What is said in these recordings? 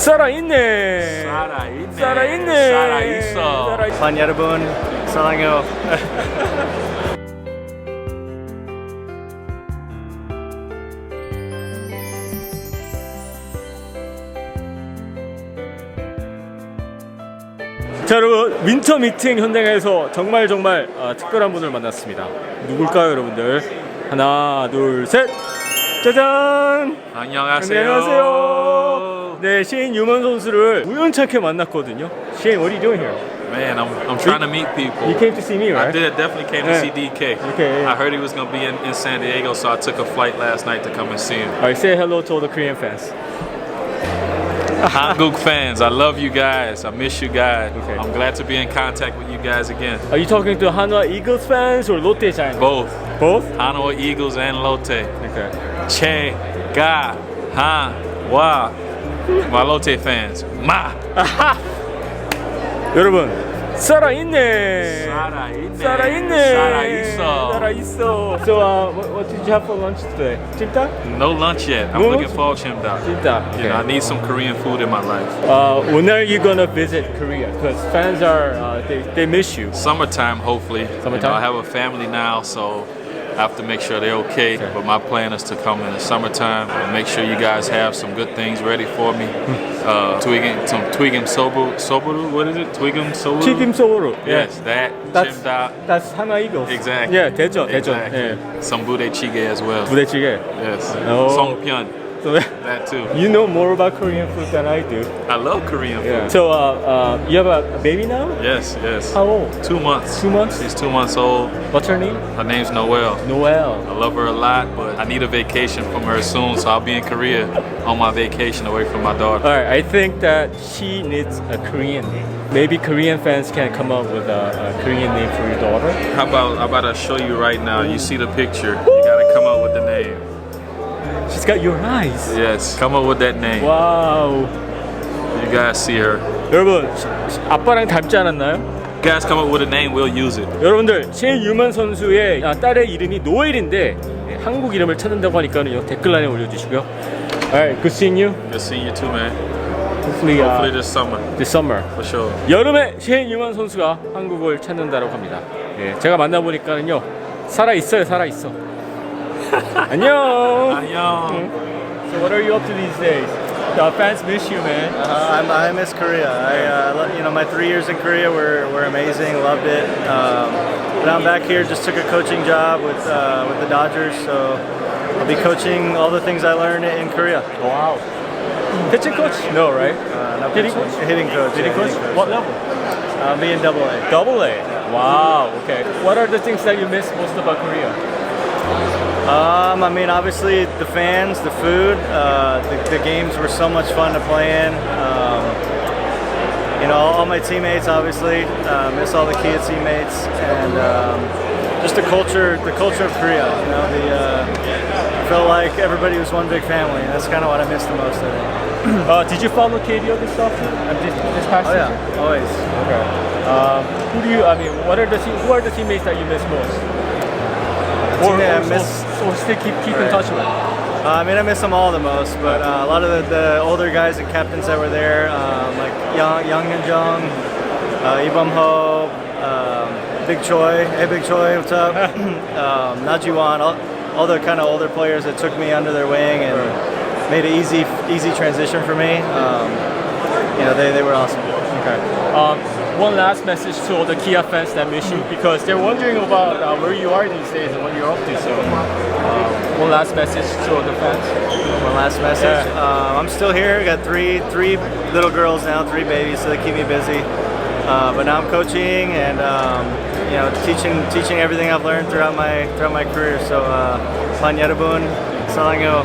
살아있네. 살아있네. 살아있네. 살아있어. 살아있- 반 여러분 사랑해요. 자 여러분 윈터 미팅 현장에서 정말 정말 아, 특별한 분을 만났습니다. 누굴까요 여러분들? 하나 둘 셋. 짜잔. 안녕하세요. 안녕하세요. 네 시인 유먼 선수를 우연찮게 만났거든요. 시인 what are you doing here? Man, I'm, I'm trying to meet people. You came to see me, I right? did definitely came to Yeah. see DK. Okay, yeah. I heard he was gonna be in, in San Diego, so I took a flight last night to come and see him. Alright, say hello to all the Korean fans. Hanguk fans, I love you guys. I miss you guys. Okay. I'm glad to be in contact with you guys again. Are you talking to Hanwha Eagles fans or Lotte Giants? Both Both? Hanoi Eagles and Lotte. Okay. Che, Ga, Ha, Wa. My Lotte fans. Ma. 여러분 살아있네. 살아있네. 살아있네. 살아있어. 살아있어. So uh, what, what did you have for lunch today? 찜닭? No lunch yet. I'm No looking lunch? forward to him though. 찜닭. You know, I need some Korean food in my life. Uh, when are you gonna visit Korea? Because fans are uh, they, they miss you. Summertime, hopefully. You Summertime? know, I have a family now, so I have to make sure they're okay. Okay. But my plan is to come in the summertime and make sure you guys have some good things ready for me. Hmm. uh, tweaking, some tweaking sobu, soburu, what is it? Tweaking sobu. 튀김 소보루. Yes, that. That's Chimda. that's Hanwha Eagles. Exactly. Yeah, 대전, 대전. Exactly. 예. Some bude chige as well. 부대찌개. Yes. Oh. Songpyeon. So That too. you know more about Korean food than I do. I love Korean food. So uh, uh, you have a, baby now? Yes, yes. How old? Two months. Two months? She's two months old. What's her name? Her name's Noelle. Noelle. I love her a lot, but I need a vacation from her soon, so I'll be in Korea on my vacation away from my daughter. Alright, I think that she needs a Korean name. Maybe Korean fans can come up with a, a Korean name for your daughter. How about how about I show you right now? You see the picture. You gotta come up with the name. She's got your eyes. Yes, come up with that name. 와우. You guys see her. 여러분, 아빠랑 닮지 않았나요? You guys come up with a name, we'll use it. 여러분들, 최유만 선수의 아, 딸의 이름이 노엘인데 예, 한국 이름을 찾는다고 하니까요 댓글란에 올려주시고요. Alright, good seeing you. Good seeing you too, man. Hopefully, uh, Hopefully this summer, this summer. for sure. 여름에 최유만 선수가 한국을 찾는다고 합니다. 예, 제가 만나보니까는요 살아 있어요, 살아 있어. 안녕. 안녕. So what are you up to these days? The fans miss you, man. Uh, I'm, I miss Korea. I, uh, lo- you know, my three years in Korea were, were amazing. Loved it. Um, but I'm back here. Just took a coaching job with uh, with the Dodgers, so I'll be coaching all the things I learned in Korea. Wow. Pitching coach? No, right? Uh, not Hitting coaching- coach? Hitting coach. Hitting yeah, coach? hitting What level? Uh, me in Double A. Double A. Wow. Okay. What are the things that you miss most about Korea? Um, I mean, obviously the fans, the food, uh, the, the games were so much fun to play in. Um, you know, all, my teammates, obviously, uh, miss all the Kia teammates, and um, just the culture, the culture of Korea. You know, the uh, felt like everybody was one big family, and that's kind of what I missed the most. I think. Uh, did you follow KBO this offseason? Uh, this, this past Oh season? yeah, always. Okay. Um, who do you? I mean, what are the who are the teammates that you miss most? Or, or, miss- or, still keep keep in touch with? Uh, I mean, I miss them all the most, but uh, a lot of the, the older guys and captains that were there, um, like Young Young and Jung, uh, Ibum Ho, um, Big Choi. Hey, Big Choi, what's up? um, Naji Wan, all, all the kind of older players that took me under their wing and made an easy easy transition for me. Um, you know, they, they were awesome. Okay. One last message to all the Kia fans that miss you because they're wondering about uh, where you are these days and what you're up to. So, um, one last message to all the fans. One last message. Yeah. Uh, I'm still here. I Got three three little girls now, three babies, so they keep me busy. Uh, but now I'm coaching and um, you know teaching teaching everything I've learned throughout my throughout my career. So, uh, Pan Yarabun, Salango.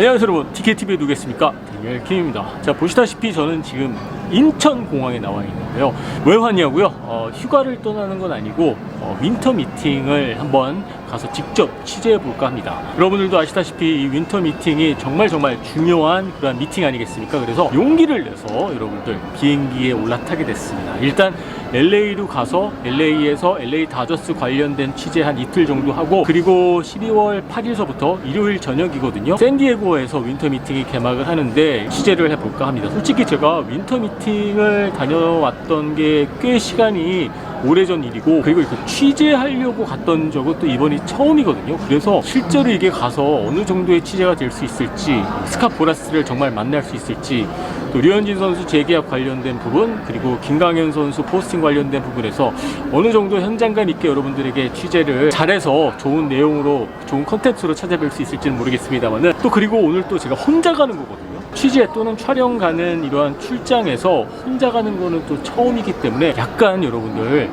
안녕하세요 여러분 TKTV에 누구겠습니까? 데니엘 킴입니다 자 보시다시피 저는 지금 인천공항에 나와 있는 데요 왜 왔냐고요? 어, 휴가를 떠나는 건 아니고 어, 윈터 미팅을 한번 가서 직접 취재해 볼까 합니다 여러분들도 아시다시피 이 윈터 미팅이 정말 정말 중요한 그런 미팅 아니겠습니까? 그래서 용기를 내서 여러분들 비행기에 올라타게 됐습니다 일단 LA로 가서 LA에서 LA 다저스 관련된 취재 한 이틀 정도 하고 그리고 12월 8일서부터 일요일 저녁이거든요. 샌디에고에서 윈터 미팅이 개막을 하는데 취재를 해볼까 합니다. 솔직히 제가 윈터 미팅을 다녀왔 던 게 꽤 시간이 오래전 일이고 그리고 이거 취재하려고 갔던 적은 또 이번이 처음이거든요. 그래서 실제로 이게 가서 어느 정도의 취재가 될 수 있을지 스카 보라스를 정말 만날 수 있을지 또 류현진 선수 재계약 관련된 부분 그리고 김강현 선수 포스팅 관련된 부분에서 어느 정도 현장감 있게 여러분들에게 취재를 잘해서 좋은 내용으로 좋은 컨텐츠로 찾아뵐 수 있을지는 모르겠습니다만은 또 그리고 오늘 또 제가 혼자 가는 거거든요. 취재 또는 촬영 가는 이러한 출장에서 혼자 가는 거는 또 처음이기 때문에 약간 여러분들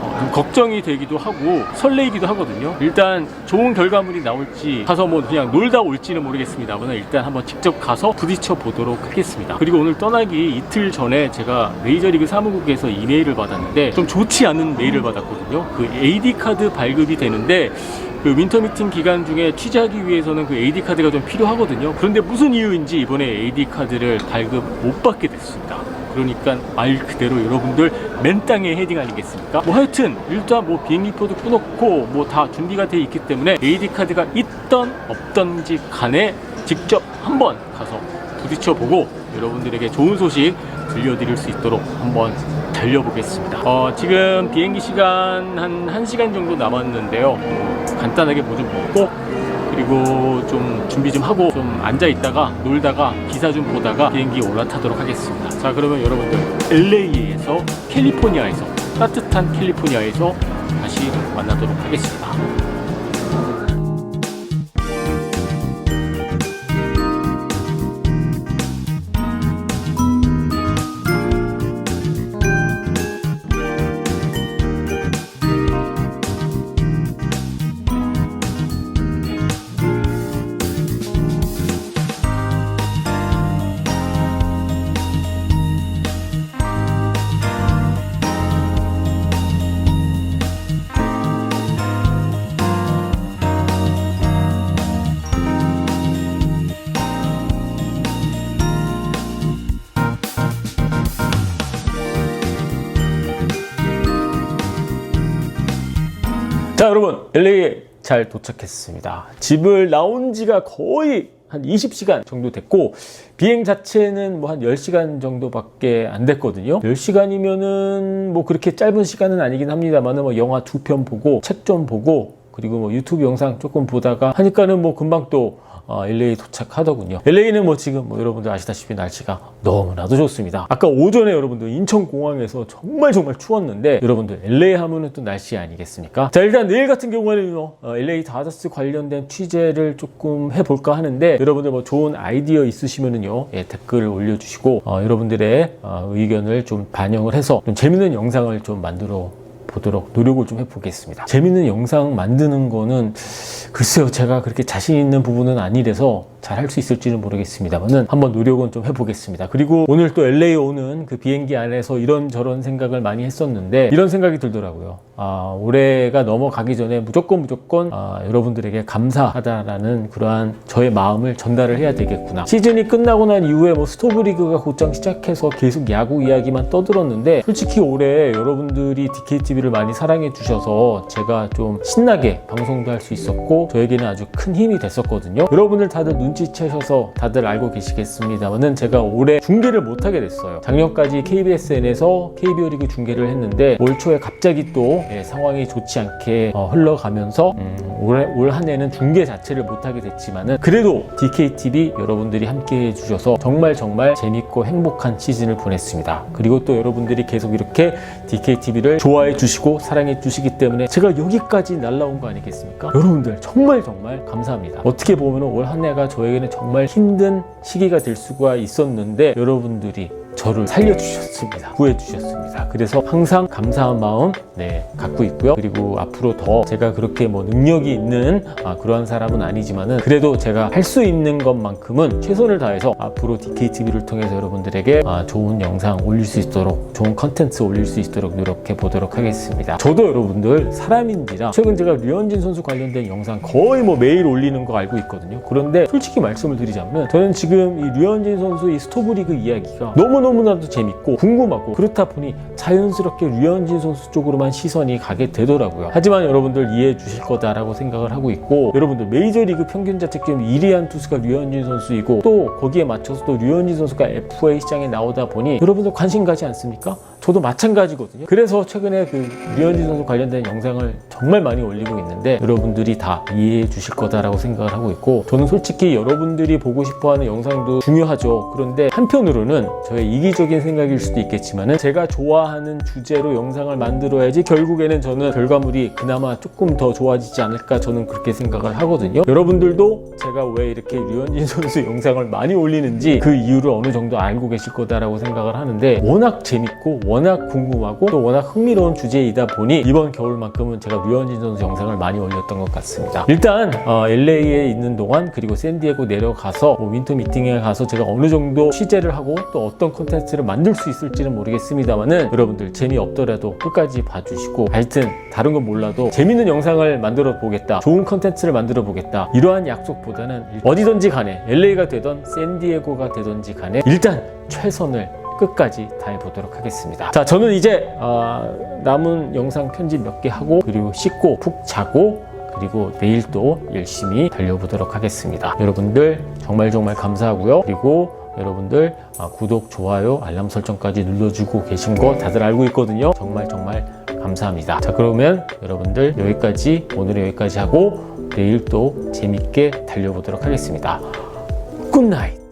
어, 좀 걱정이 되기도 하고 설레이기도 하거든요. 일단 좋은 결과물이 나올지 가서 뭐 그냥 놀다 올지는 모르겠습니다만 일단 한번 직접 가서 부딪혀 보도록 하겠습니다. 그리고 오늘 떠나기 이틀 전에 제가 메이저리그 사무국에서 이메일을 받았는데 좀 좋지 않은 메일을 받았거든요. 그 AD 카드 발급이 되는데 그 윈터 미팅 기간 중에 취재하기 위해서는 그 AD 카드가 좀 필요하거든요. 그런데 무슨 이유인지 이번에 AD 카드를 발급 못 받게 됐습니다. 그러니까 말 그대로 여러분들 맨땅에 헤딩 아니겠습니까? 뭐 하여튼 일단 뭐 비행기표도 끊었고 뭐 다 준비가 돼 있기 때문에 AD 카드가 있던 없던지 간에 직접 한번 가서 부딪혀 보고 여러분들에게 좋은 소식 들려드릴 수 있도록 한번 달려보겠습니다. 어, 지금 비행기 시간 한 1시간 정도 남았는데요. 어, 간단하게 뭐 좀 먹고 그리고 좀 준비 좀 하고 좀 앉아 있다가 놀다가 기사 좀 보다가 비행기에 올라타도록 하겠습니다. 자 그러면 여러분들 LA에서 캘리포니아에서 따뜻한 캘리포니아에서 다시 만나도록 하겠습니다. 여러분 LA에 잘 도착했습니다. 집을 나온 지가 거의 한 20시간 정도 됐고 비행 자체는 뭐 한 10시간 정도밖에 안 됐거든요. 10시간이면은 뭐 그렇게 짧은 시간은 아니긴 합니다만은 뭐 영화 두 편 보고 책 좀 보고 그리고 뭐 유튜브 영상 조금 보다가 하니까는 뭐 금방 또 어, LA 도착하더군요. LA는 뭐 지금 뭐 여러분들 아시다시피 날씨가 너무나도 좋습니다. 아까 오전에 여러분들 인천공항에서 정말 정말 추웠는데 여러분들 LA 하면은 또 날씨 아니겠습니까? 자 일단 내일 같은 경우에는 어, LA 다저스 관련된 취재를 조금 해볼까 하는데 여러분들 뭐 좋은 아이디어 있으시면은요 예, 댓글을 올려주시고 어, 여러분들의 어, 의견을 좀 반영을 해서 좀 재밌는 영상을 좀 만들어 보도록 노력을 좀 해보겠습니다. 재밌는 영상 만드는 거는 글쎄요, 제가 그렇게 자신 있는 부분은 아니라서 잘 할 수 있을지는 모르겠습니다만은 한번 노력은 좀 해보겠습니다. 그리고 오늘 또 LA 오는 그 비행기 안에서 이런저런 생각을 많이 했었는데 이런 생각이 들더라고요. 아, 올해가 넘어가기 전에 무조건 무조건 아, 여러분들에게 감사하다라는 그러한 저의 마음을 전달을 해야 되겠구나. 시즌이 끝나고 난 이후에 뭐 스토브리그가 곧장 시작해서 계속 야구 이야기만 떠들었는데 솔직히 올해 여러분들이 DKTV를 많이 사랑해 주셔서 제가 좀 신나게 방송도 할 수 있었고 저에게는 아주 큰 힘이 됐었거든요. 여러분들 다들 눈 치채셔서 다들 알고 계시겠습니다만은 제가 올해 중계를 못하게 됐어요. 작년까지 KBSN에서 KBO 리그 중계를 했는데 올 초에 갑자기 또 예, 상황이 좋지 않게 어, 흘러가면서 음, 올해 올한 해는 중계 자체를 못하게 됐지만은 그래도 DKTV 여러분들이 함께 해주셔서 정말 정말 재밌고 행복한 시즌을 보냈습니다. 그리고 또 여러분들이 계속 이렇게 DKTV를 좋아해 주시고 사랑해 주시기 때문에 제가 여기까지 날라온 거 아니겠습니까? 여러분들 정말 정말 감사합니다. 어떻게 보면 올 한 해가 저 에게는 정말 힘든 시기가 될 수가 있었는데 여러분들이 저를 살려주셨습니다. 구해주셨습니다. 그래서 항상 감사한 마음 네, 갖고 있고요. 그리고 앞으로 더 제가 그렇게 뭐 능력이 있는 아, 그러한 사람은 아니지만은 그래도 제가 할 수 있는 것만큼은 최선을 다해서 앞으로 DKTV를 통해서 여러분들에게 아, 좋은 영상 올릴 수 있도록 좋은 컨텐츠 올릴 수 있도록 노력해 보도록 하겠습니다. 저도 여러분들 사람인지라 최근 제가 류현진 선수 관련된 영상 거의 뭐 매일 올리는 거 알고 있거든요. 그런데 솔직히 말씀을 드리자면 저는 지금 이 류현진 선수 이 스토브리그 이야기가 너무 너무나도 재밌고 궁금하고 그렇다 보니 자연스럽게 류현진 선수 쪽으로만 시선이 가게 되더라고요. 하지만 여러분들 이해해 주실 거다라고 생각을 하고 있고 여러분들 메이저리그 평균 자책점 1위 한 투수가 류현진 선수이고 또 거기에 맞춰서 또 류현진 선수가 FA 시장에 나오다 보니 여러분들 관심 가지 않습니까? 저도 마찬가지거든요. 그래서 최근에 그 류현진 선수 관련된 영상을 정말 많이 올리고 있는데 여러분들이 다 이해해 주실 거다라고 생각을 하고 있고 저는 솔직히 여러분들이 보고 싶어 하는 영상도 중요하죠. 그런데 한편으로는 저의 이기적인 생각일 수도 있겠지만은 제가 좋아하는 주제로 영상을 만들어야지 결국에는 저는 결과물이 그나마 조금 더 좋아지지 않을까 저는 그렇게 생각을 하거든요. 여러분들도 제가 왜 이렇게 류현진 선수 영상을 많이 올리는지 그 이유를 어느 정도 알고 계실 거다라고 생각을 하는데 워낙 재밌고 워낙 궁금하고 또 워낙 흥미로운 주제이다 보니 이번 겨울만큼은 제가 류현진 선수 영상을 많이 올렸던 것 같습니다. 일단 어, LA에 있는 동안 그리고 샌디에고 내려가서 뭐 윈터 미팅에 가서 제가 어느 정도 취재를 하고 또 어떤 콘텐츠를 만들 수 있을지는 모르겠습니다만은 여러분들 재미없더라도 끝까지 봐주시고 하여튼 다른 건 몰라도 재밌는 영상을 만들어 보겠다 좋은 콘텐츠를 만들어 보겠다 이러한 약속보다는 어디든지 간에 LA가 되던 샌디에고가 되든지 간에 일단 최선을 끝까지 다 해보도록 하겠습니다. 자, 저는 이제 아, 남은 영상 편집 몇 개 하고 그리고 씻고 푹 자고 그리고 내일 또 열심히 달려보도록 하겠습니다. 여러분들 정말 정말 감사하고요. 그리고 여러분들 아, 구독, 좋아요, 알람 설정까지 눌러주고 계신 거 다들 알고 있거든요. 정말 정말 감사합니다. 자, 그러면 여러분들 여기까지 오늘은 여기까지 하고 내일 또 재밌게 달려보도록 하겠습니다. 굿나잇!